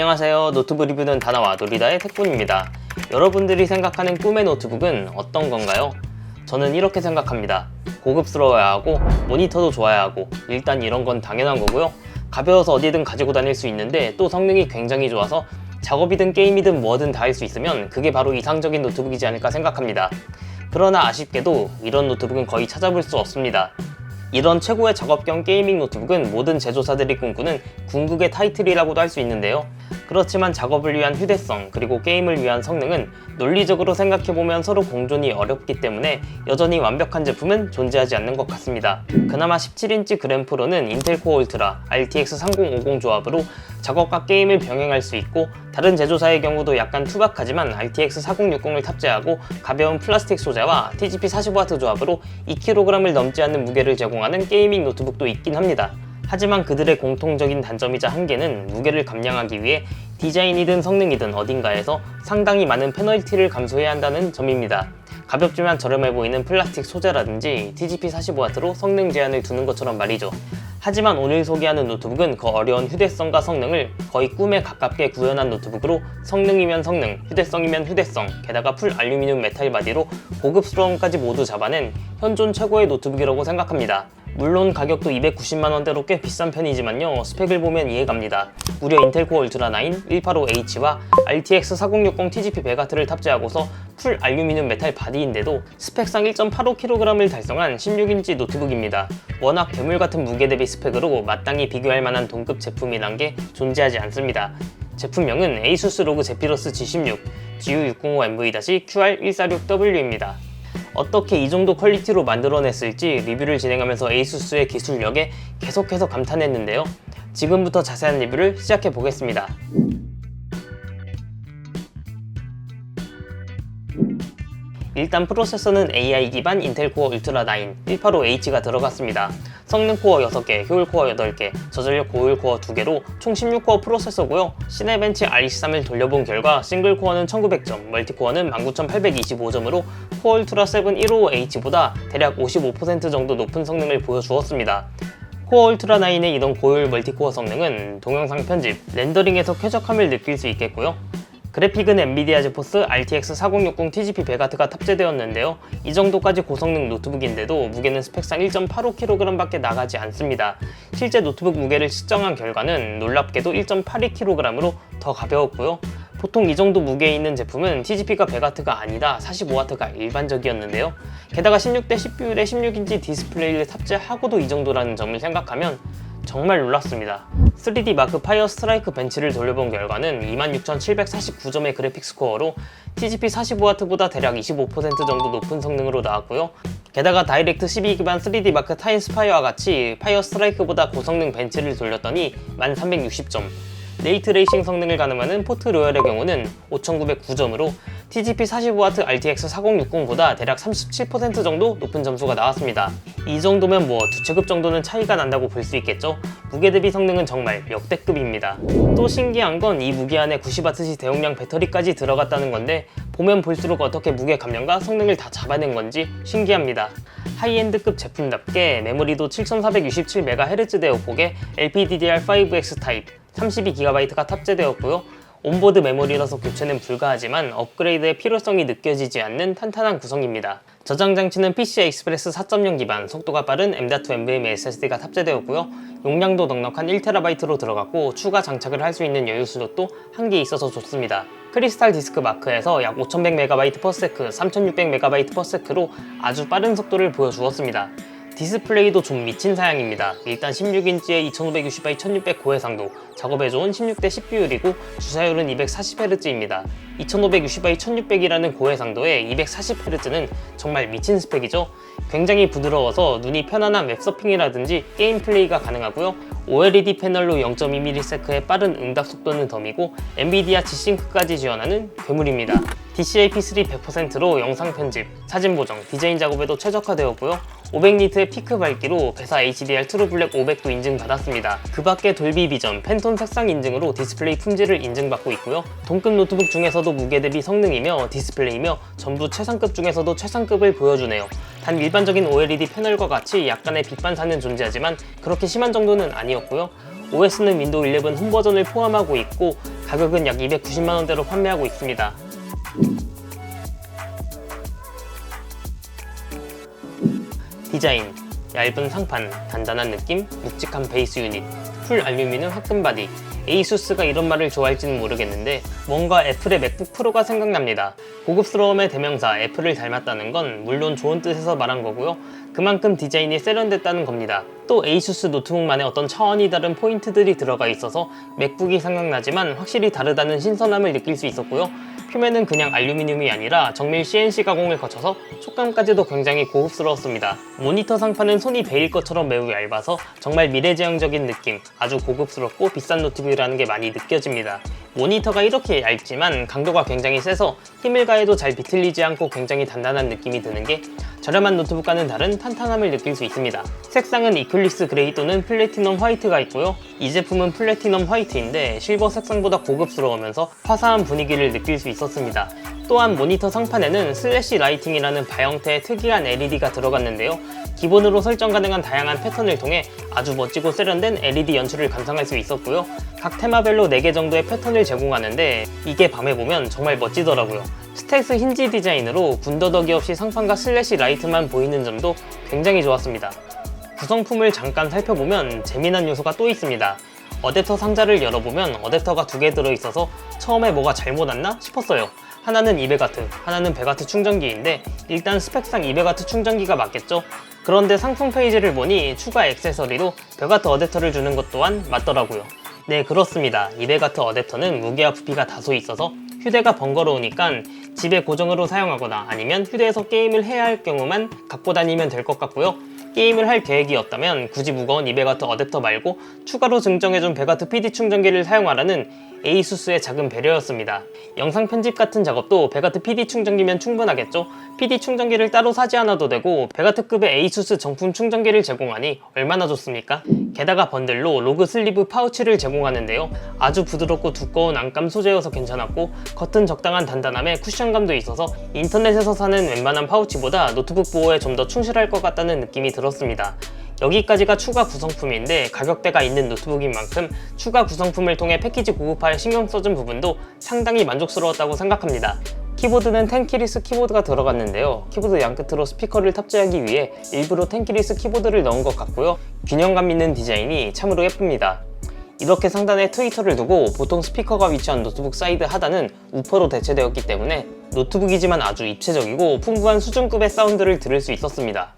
안녕하세요. 노트북 리뷰는 다나와 노리다의 택군입니다. 여러분들이 생각하는 꿈의 노트북은 어떤 건가요? 저는 이렇게 생각합니다. 고급스러워야 하고 모니터도 좋아야 하고 일단 이런 건 당연한 거고요. 가벼워서 어디든 가지고 다닐 수 있는데 또 성능이 굉장히 좋아서 작업이든 게임이든 뭐든 다 할 수 있으면 그게 바로 이상적인 노트북이지 않을까 생각합니다. 그러나 아쉽게도 이런 노트북은 거의 찾아볼 수 없습니다. 이런 최고의 작업 겸 게이밍 노트북은 모든 제조사들이 꿈꾸는 궁극의 타이틀이라고도 할 수 있는데요. 그렇지만 작업을 위한 휴대성 그리고 게임을 위한 성능은 논리적으로 생각해보면 서로 공존이 어렵기 때문에 여전히 완벽한 제품은 존재하지 않는 것 같습니다. 그나마 17인치 그램 프로는 인텔 코어 울트라 RTX 3050 조합으로 작업과 게임을 병행할 수 있고 다른 제조사의 경우도 약간 투박하지만 RTX 4060을 탑재하고 가벼운 플라스틱 소재와 TGP 45W 조합으로 2kg을 넘지 않는 무게를 제공하는 게이밍 노트북도 있긴 합니다. 하지만 그들의 공통적인 단점이자 한계는 무게를 감량하기 위해 디자인이든 성능이든 어딘가에서 상당히 많은 페널티를 감수해야 한다는 점입니다. 가볍지만 저렴해 보이는 플라스틱 소재라든지 TGP45W로 성능 제한을 두는 것처럼 말이죠. 하지만 오늘 소개하는 노트북은 그 어려운 휴대성과 성능을 거의 꿈에 가깝게 구현한 노트북으로 성능이면 성능, 휴대성이면 휴대성, 게다가 풀 알루미늄 메탈 바디로 고급스러움까지 모두 잡아낸 현존 최고의 노트북이라고 생각합니다. 물론 가격도 290만 원대로 꽤 비싼 편이지만요. 스펙을 보면 이해갑니다. 무려 인텔 코어 울트라 9 185H와 RTX 4060 TGP 베가트를 탑재하고서 풀 알루미늄 메탈 바디인데도 스펙상 1.85kg을 달성한 16인치 노트북입니다. 워낙 괴물 같은 무게 대비 스펙으로 마땅히 비교할 만한 동급 제품이란 게 존재하지 않습니다. 제품명은 ASUS ROG 제피러스 G16 GU605MV-QR146W입니다 어떻게 이 정도 퀄리티로 만들어냈을지 리뷰를 진행하면서 에이수스의 기술력에 계속해서 감탄했는데요. 지금부터 자세한 리뷰를 시작해 보겠습니다. 일단 프로세서는 AI 기반 인텔 코어 울트라 9 185H가 들어갔습니다. 성능 코어 6개, 효율 코어 8개, 저전력 고효율 코어 2개로 총 16코어 프로세서고요. 시네벤치 RC3을 돌려본 결과 싱글 코어는 1900점, 멀티 코어는 19825점으로 코어 울트라 7 155H보다 대략 55% 정도 높은 성능을 보여주었습니다. 코어 울트라 9의 이런 고효율 멀티코어 성능은 동영상 편집, 렌더링에서 쾌적함을 느낄 수 있겠고요. 그래픽은 엔비디아 제포스 RTX 4060 TGP 베가트가 탑재되었는데요. 이 정도까지 고성능 노트북인데도 무게는 스펙상 1.85kg밖에 나가지 않습니다. 실제 노트북 무게를 측정한 결과는 놀랍게도 1.82kg으로 더 가벼웠고요. 보통 이 정도 무게에 있는 제품은 TGP가 베가트가 아니다 45W가 일반적이었는데요. 게다가 16대 CPU에 16인치 디스플레이를 탑재하고도 이 정도라는 점을 생각하면 정말 놀랐습니다. 3D 마크 파이어 스트라이크 벤치를 돌려본 결과는 26,749점의 그래픽 스코어로 TGP 45W보다 대략 25% 정도 높은 성능으로 나왔고요. 게다가 다이렉트 12 기반 3D 마크 타임스파이어와 같이 파이어 스트라이크보다 고성능 벤치를 돌렸더니 1360점. 레이트 레이싱 성능을 가늠하는 포트 로열의 경우는 5909점으로 TGP 45W RTX 4060보다 대략 37% 정도 높은 점수가 나왔습니다. 이 정도면 뭐 두 체급 정도는 차이가 난다고 볼 수 있겠죠? 무게 대비 성능은 정말 역대급입니다. 또 신기한 건 이 무게 안에 90W 대용량 배터리까지 들어갔다는 건데 보면 볼수록 어떻게 무게 감량과 성능을 다 잡아낸 건지 신기합니다. 하이엔드급 제품답게 메모리도 7467MHz 대역폭에 LPDDR5X 타입 32GB가 탑재되었고요. 온보드 메모리라서 교체는 불가하지만 업그레이드의 필요성이 느껴지지 않는 탄탄한 구성입니다. 저장 장치는 PCI Express 4.0 기반, 속도가 빠른 M.2 NVMe SSD가 탑재되었고요. 용량도 넉넉한 1TB로 들어갔고 추가 장착을 할 수 있는 여유 슬롯도 한 개 있어서 좋습니다. 크리스탈 디스크 마크에서 약 5100MB/s, 3600MB/s로 아주 빠른 속도를 보여주었습니다. 디스플레이도 좀 미친 사양입니다. 일단 16인치에 2560x 1600 고해상도, 작업에 좋은 16대 CPU이고 주사율은 240Hz입니다. 2560x 1600이라는 고해상도에 240Hz는 정말 미친 스펙이죠. 굉장히 부드러워서 눈이 편안한 웹서핑이라든지 게임 플레이가 가능하고요. OLED 패널로 0.2ms의 빠른 응답 속도는 덤이고 엔비디아 G싱크까지 지원하는 괴물입니다. DCI-P3 100%로 영상 편집, 사진 보정, 디자인 작업에도 최적화되었고요. 500니트의 피크 밝기로 배사 HDR 트루 블랙 500도 인증받았습니다. 그 밖에 돌비 비전, 팬톤 색상 인증으로 디스플레이 품질을 인증받고 있고요. 동급 노트북 중에서도 무게 대비 성능이며 디스플레이며 전부 최상급 중에서도 최상급을 보여주네요. 단 일반적인 OLED 패널과 같이 약간의 빛 반사는 존재하지만 그렇게 심한 정도는 아니었고요. OS는 윈도우 11 홈 버전을 포함하고 있고 가격은 약 290만원대로 판매하고 있습니다. 디자인 얇은 상판, 단단한 느낌, 묵직한 베이스 유닛, 풀 알루미늄 화끈 바디 에이수스가 이런 말을 좋아할지는 모르겠는데 뭔가 애플의 맥북 프로가 생각납니다. 고급스러움의 대명사 애플을 닮았다는 건 물론 좋은 뜻에서 말한 거고요. 그만큼 디자인이 세련됐다는 겁니다. 또 에이수스 노트북만의 어떤 차원이 다른 포인트들이 들어가 있어서 맥북이 생각나지만 확실히 다르다는 신선함을 느낄 수 있었고요. 표면은 그냥 알루미늄이 아니라 정밀 CNC 가공을 거쳐서 촉감까지도 굉장히 고급스러웠습니다. 모니터 상판은 손이 베일 것처럼 매우 얇아서 정말 미래지향적인 느낌, 아주 고급스럽고 비싼 노트북이라는 게 많이 느껴집니다. 모니터가 이렇게 얇지만 강도가 굉장히 세서 힘을 가해도 잘 비틀리지 않고 굉장히 단단한 느낌이 드는 게 저렴한 노트북과는 다른 탄탄함을 느낄 수 있습니다. 색상은 이클리스 그레이 또는 플래티넘 화이트가 있고요. 이 제품은 플래티넘 화이트인데 실버 색상보다 고급스러우면서 화사한 분위기를 느낄 수 있었습니다. 또한 모니터 상판에는 슬래시 라이팅이라는 바형태의 특이한 LED가 들어갔는데요. 기본으로 설정 가능한 다양한 패턴을 통해 아주 멋지고 세련된 LED 연출을 감상할 수 있었고요. 각 테마별로 4개 정도의 패턴을 제공하는데 이게 밤에 보면 정말 멋지더라고요. 스택스 힌지 디자인으로 군더더기 없이 상판과 슬래시 라이트만 보이는 점도 굉장히 좋았습니다. 구성품을 잠깐 살펴보면 재미난 요소가 또 있습니다. 어댑터 상자를 열어보면 어댑터가 두 개 들어있어서 처음에 뭐가 잘못 왔나 싶었어요. 하나는 200W, 하나는 100W 충전기인데 일단 스펙상 200W 충전기가 맞겠죠? 그런데 상품 페이지를 보니 추가 액세서리로 100W 어댑터를 주는 것 또한 맞더라고요. 네 그렇습니다. 200W 어댑터는 무게와 부피가 다소 있어서 휴대가 번거로우니까 집에 고정으로 사용하거나 아니면 휴대에서 게임을 해야 할 경우만 갖고 다니면 될 것 같고요. 게임을 할 계획이었다면 굳이 무거운 200W 어댑터 말고 추가로 증정해준 100W PD 충전기를 사용하라는 에이수스의 작은 배려였습니다. 영상 편집 같은 작업도 100W PD 충전기면 충분하겠죠? PD 충전기를 따로 사지 않아도 되고 100W급의 에이수스 정품 충전기를 제공하니 얼마나 좋습니까? 게다가 번들로 로그 슬리브 파우치를 제공하는데요. 아주 부드럽고 두꺼운 안감 소재여서 괜찮았고 겉은 적당한 단단함에 쿠션감도 있어서 인터넷에서 사는 웬만한 파우치보다 노트북 보호에 좀 더 충실할 것 같다는 느낌이 들었습니다. 여기까지가 추가 구성품인데 가격대가 있는 노트북인 만큼 추가 구성품을 통해 패키지 고급화에 신경 써준 부분도 상당히 만족스러웠다고 생각합니다. 키보드는 텐키리스 키보드가 들어갔는데요. 키보드 양 끝으로 스피커를 탑재하기 위해 일부러 텐키리스 키보드를 넣은 것 같고요. 균형감 있는 디자인이 참으로 예쁩니다. 이렇게 상단에 트위터를 두고 보통 스피커가 위치한 노트북 사이드 하단은 우퍼로 대체되었기 때문에 노트북이지만 아주 입체적이고 풍부한 수준급의 사운드를 들을 수 있었습니다.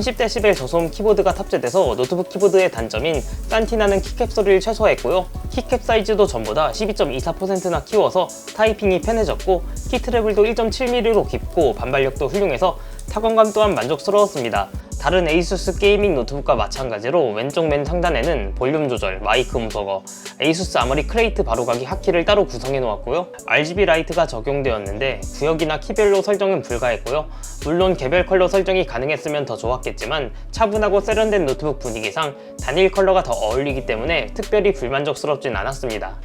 30dB 저소음 키보드가 탑재돼서 노트북 키보드의 단점인 싼티나는 키캡 소리를 최소화했고요. 키캡 사이즈도 전보다 12.24%나 키워서 타이핑이 편해졌고 키 트래블도 1.7mm로 깊고 반발력도 훌륭해서 타건감 또한 만족스러웠습니다. 다른 에이수스 게이밍 노트북과 마찬가지로 왼쪽 맨 상단에는 볼륨 조절, 마이크 음소거, 에이수스 아머리 크레이트 바로가기 하키를 따로 구성해 놓았고요. RGB 라이트가 적용되었는데 구역이나 키별로 설정은 불가했고요. 물론 개별 컬러 설정이 가능했으면 더 좋았겠지만 차분하고 세련된 노트북 분위기상 단일 컬러가 더 어울리기 때문에 특별히 불만족스럽진 않았습니다.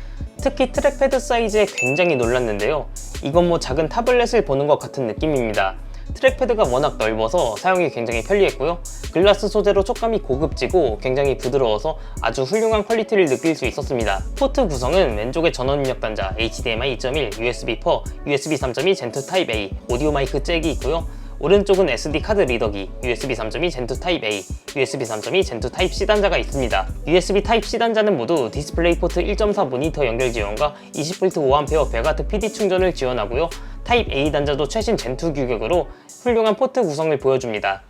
특히 트랙패드 사이즈에 굉장히 놀랐는데요. 이건 뭐 작은 타블렛을 보는 것 같은 느낌입니다. 트랙패드가 워낙 넓어서 사용이 굉장히 편리했고요. 글라스 소재로 촉감이 고급지고 굉장히 부드러워서 아주 훌륭한 퀄리티를 느낄 수 있었습니다. 포트 구성은 왼쪽에 전원 입력 단자 HDMI 2.1, USB4, USB 3.2 젠2 타입 A, 오디오 마이크 잭이 있고요. 오른쪽은 SD 카드 리더기, USB 3.2 젠2 타입 A, USB 3.2 젠2 타입 C 단자가 있습니다. USB 타입 C 단자는 모두 디스플레이 포트 1.4 모니터 연결 지원과 20V 5A 100W PD 충전을 지원하고요. 타입 A 단자도 최신 젠2 규격으로 훌륭한 포트 구성을 보여줍니다.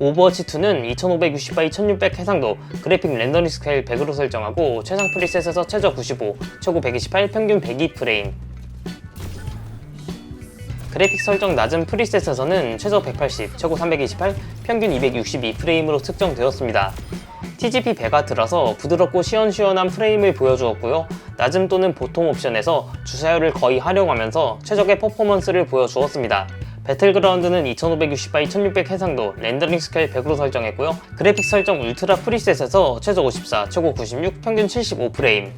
오버워치 2는 2560x 1600 해상도, 그래픽 렌더링 스케일 100으로 설정하고 최상 프리셋에서 최저 95, 최고 128, 평균 102프레임. 그래픽 설정 낮은 프리셋에서는 최저 180, 최고 328, 평균 262프레임으로 측정되었습니다. TGP 배가 들어서 부드럽고 시원시원한 프레임을 보여주었고요. 낮음 또는 보통 옵션에서 주사율을 거의 활용하면서 최적의 퍼포먼스를 보여주었습니다. 배틀그라운드는 2560x 1600 해상도 렌더링 스케일 100으로 설정했고요. 그래픽 설정 울트라 프리셋에서 최저 54, 최고 96, 평균 75프레임.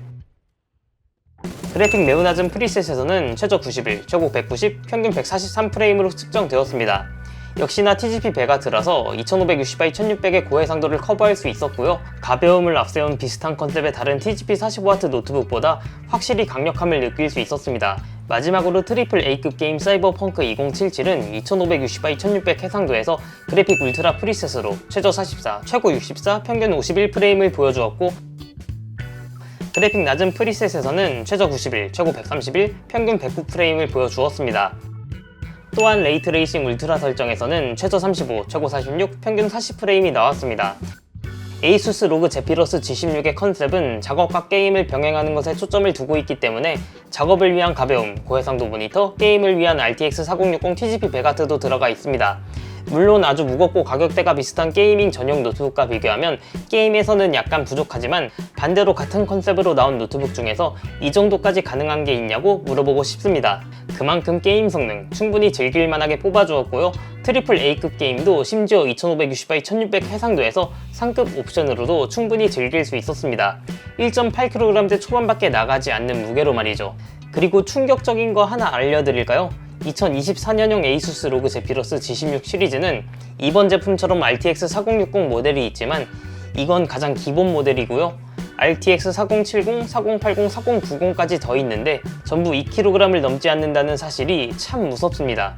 그래픽 매우 낮은 프리셋에서는 최저 91, 최고 190, 평균 143프레임으로 측정되었습니다. 역시나 TGP 배가 들어서 2560by 1600의 고해상도를 커버할 수 있었고요. 가벼움을 앞세운 비슷한 컨셉의 다른 TGP 45W 노트북보다 확실히 강력함을 느낄 수 있었습니다. 마지막으로 트리플 A급 게임 사이버펑크 2077은 2560by 1600 해상도에서 그래픽 울트라 프리셋으로 최저 44, 최고 64, 평균 51프레임을 보여주었고 그래픽 낮은 프리셋에서는 최저 91, 최고 131, 평균 109프레임을 보여주었습니다. 또한 레이트 레이싱 울트라 설정에서는 최저 35, 최고 46, 평균 40프레임이 나왔습니다. 에이수스 로그 제피러스 G16의 컨셉은 작업과 게임을 병행하는 것에 초점을 두고 있기 때문에 작업을 위한 가벼움, 고해상도 모니터, 게임을 위한 RTX 4060 TGP 배가트도 들어가 있습니다. 물론 아주 무겁고 가격대가 비슷한 게이밍 전용 노트북과 비교하면 게임에서는 약간 부족하지만 반대로 같은 컨셉으로 나온 노트북 중에서 이 정도까지 가능한 게 있냐고 물어보고 싶습니다. 그만큼 게임 성능 충분히 즐길 만하게 뽑아주었고요. 트리플 A급 게임도 심지어 2560by 1600 해상도에서 상급 옵션으로도 충분히 즐길 수 있었습니다. 1.8kg대 초반밖에 나가지 않는 무게로 말이죠. 그리고 충격적인 거 하나 알려드릴까요? 2024년형 에이수스 로그 제피러스 G16 시리즈는 이번 제품처럼 RTX 4060 모델이 있지만 이건 가장 기본 모델이고요. RTX 4070, 4080, 4090까지 더 있는데 전부 2kg을 넘지 않는다는 사실이 참 무섭습니다.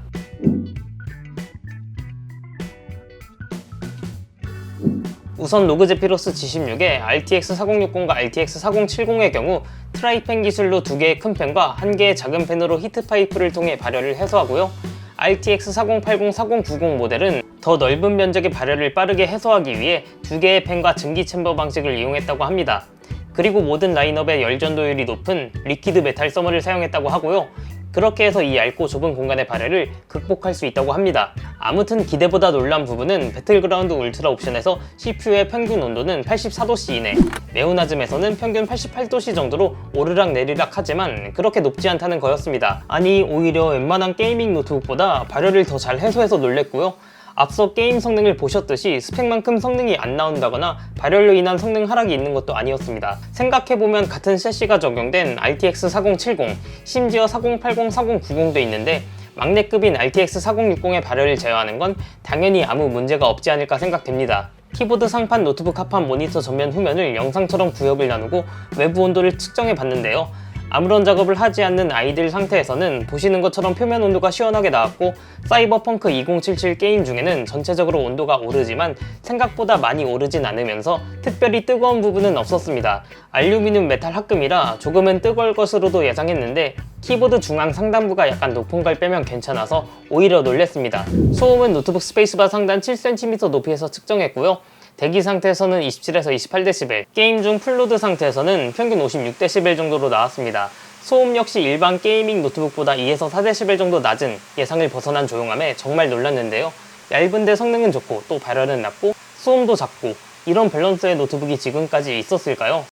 우선 로그 제피러스 G16에 RTX 4060과 RTX 4070의 경우 트라이펜 기술로 두 개의 큰 펜과 한 개의 작은 펜으로 히트 파이프를 통해 발열을 해소하고요. RTX 4080, 4090 모델은 더 넓은 면적의 발열을 빠르게 해소하기 위해 두 개의 펜과 증기 챔버 방식을 이용했다고 합니다. 그리고 모든 라인업의 열전도율이 높은 리퀴드 메탈 서머를 사용했다고 하고요. 그렇게 해서 이 얇고 좁은 공간의 발열을 극복할 수 있다고 합니다. 아무튼 기대보다 놀란 부분은 배틀그라운드 울트라 옵션에서 CPU의 평균 온도는 84도씨 이내, 매우 낮음에서는 평균 88도씨 정도로 오르락 내리락 하지만 그렇게 높지 않다는 거였습니다. 아니 오히려 웬만한 게이밍 노트북보다 발열을 더 잘 해소해서 놀랬고요. 앞서 게임 성능을 보셨듯이 스펙만큼 성능이 안 나온다거나 발열로 인한 성능 하락이 있는 것도 아니었습니다. 생각해보면 같은 셰시가 적용된 RTX 4070, 심지어 4080, 4090도 있는데 막내급인 RTX 4060의 발열을 제어하는 건 당연히 아무 문제가 없지 않을까 생각됩니다. 키보드 상판 노트북 합판 모니터 전면 후면을 영상처럼 구역을 나누고 외부 온도를 측정해 봤는데요. 아무런 작업을 하지 않는 아이들 상태에서는 보시는 것처럼 표면 온도가 시원하게 나왔고 사이버펑크 2077 게임 중에는 전체적으로 온도가 오르지만 생각보다 많이 오르진 않으면서 특별히 뜨거운 부분은 없었습니다. 알루미늄 메탈 합금이라 조금은 뜨거울 것으로도 예상했는데 키보드 중앙 상단부가 약간 높은 걸 빼면 괜찮아서 오히려 놀랬습니다. 소음은 노트북 스페이스바 상단 7cm 높이에서 측정했고요. 대기 상태에서는 27에서 28dB, 게임 중 풀로드 상태에서는 평균 56dB 정도로 나왔습니다. 소음 역시 일반 게이밍 노트북보다 2에서 4dB 정도 낮은 예상을 벗어난 조용함에 정말 놀랐는데요. 얇은데 성능은 좋고 또 발열은 낮고 소음도 작고 이런 밸런스의 노트북이 지금까지 있었을까요?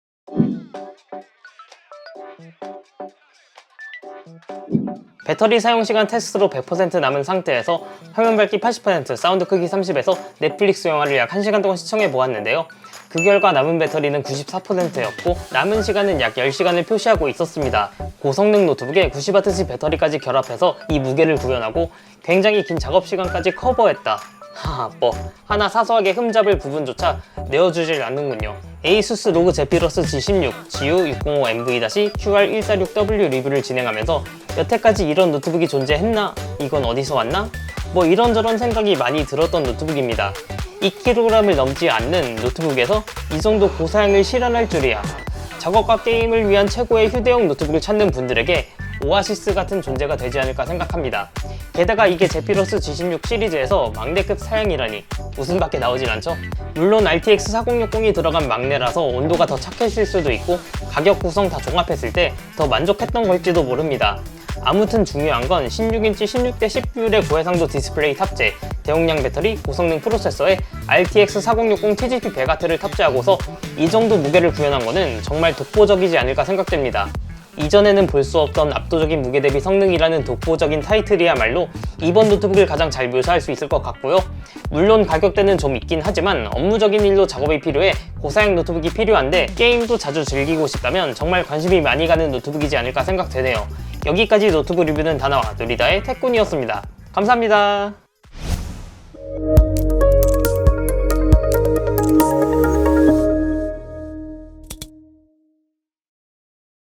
배터리 사용 시간 테스트로 100% 남은 상태에서 화면 밝기 80%, 사운드 크기 30에서 넷플릭스 영화를 약 1시간 동안 시청해 보았는데요. 그 결과 남은 배터리는 94%였고 남은 시간은 약 10시간을 표시하고 있었습니다. 고성능 노트북에 90Wc 배터리까지 결합해서 이 무게를 구현하고 굉장히 긴 작업 시간까지 커버했다. 하하 뭐 하나 사소하게 흠잡을 부분조차 내어주질 않는군요. 에이수스 로그 제피러스 G16, GU605MV-QR146W 리뷰를 진행하면서 여태까지 이런 노트북이 존재했나? 이건 어디서 왔나? 뭐 이런저런 생각이 많이 들었던 노트북입니다. 2kg을 넘지 않는 노트북에서 이 정도 고사양을 실현할 줄이야. 작업과 게임을 위한 최고의 휴대용 노트북을 찾는 분들에게 오아시스 같은 존재가 되지 않을까 생각합니다. 게다가 이게 제피러스 G16 시리즈에서 막내급 사양이라니 웃음밖에 나오진 않죠? 물론 RTX 4060이 들어간 막내라서 온도가 더 착해질 수도 있고 가격 구성 다 종합했을 때 더 만족했던 걸지도 모릅니다. 아무튼 중요한 건 16인치 16대 10 비율의 고해상도 디스플레이 탑재, 대용량 배터리, 고성능 프로세서에 RTX 4060 TGP 배가트를 탑재하고서 이 정도 무게를 구현한 거는 정말 독보적이지 않을까 생각됩니다. 이전에는 볼 수 없던 압도적인 무게 대비 성능이라는 독보적인 타이틀이야말로 이번 노트북을 가장 잘 묘사할 수 있을 것 같고요. 물론 가격대는 좀 있긴 하지만 업무적인 일로 작업이 필요해 고사양 노트북이 필요한데 게임도 자주 즐기고 싶다면 정말 관심이 많이 가는 노트북이지 않을까 생각되네요. 여기까지 노트북 리뷰는 다나와 누리다의 태꾼이었습니다. 감사합니다.